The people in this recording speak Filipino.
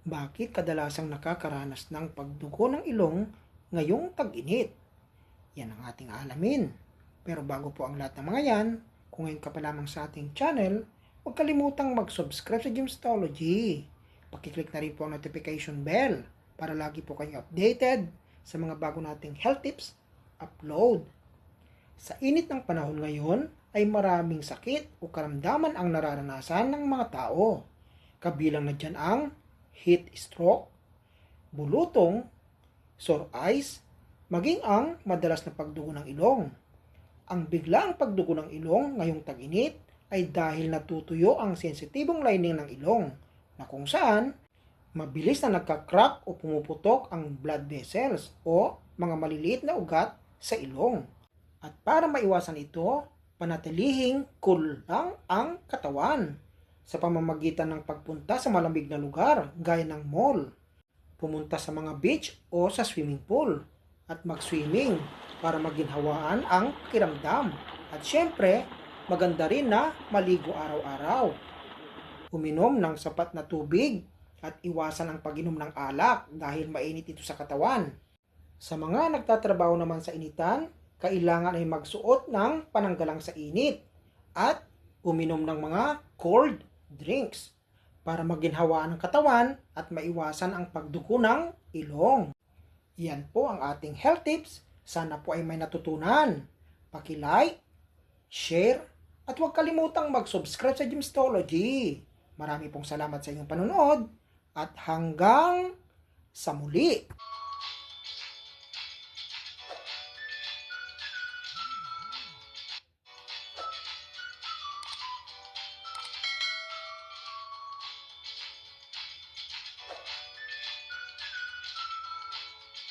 Bakit kadalasang nakakaranas ng pagdugo ng ilong ngayong tag-init? Yan ang ating alamin. Pero bago po ang lahat ng mga yan, kung ngayon ka pa lamang sa ating channel, huwag kalimutang mag-subscribe sa Gymstology. Pakiclick na rin po ang notification bell para lagi po kayong updated sa mga bago nating health tips upload. Sa init ng panahon ngayon ay maraming sakit o karamdaman ang nararanasan ng mga tao. Kabilang na dyan ang heat stroke, bulutong, sore eyes, maging ang madalas na pagdugo ng ilong. Ang biglaang pagdugo ng ilong ngayong tag-init ay dahil natutuyo ang sensitibong lining ng ilong na kung saan mabilis na nagka-crack o pumuputok ang blood vessels o mga maliliit na ugat sa ilong. At para maiwasan ito, panatilihing cool lang ang katawan sa pamamagitan ng pagpunta sa malamig na lugar gaya ng mall, pumunta sa mga beach o sa swimming pool at mag-swimming para maginhawaan ang kiramdam. At syempre, maganda rin na maligo araw-araw. Uminom ng sapat na tubig at iwasan ang pag-inom ng alak dahil mainit ito sa katawan. Sa mga nagtatrabaho naman sa initan, kailangan ay magsuot ng pananggalang sa init at uminom ng mga cold drinks para maginhawaan ang katawan at maiwasan ang pagdugo ng ilong. Yan po ang ating health tips. Sana po ay may natutunan. Paki-like, share, at huwag kalimutang mag-subscribe sa Gymstology. Marami pong salamat sa inyong panonood at hanggang sa muli.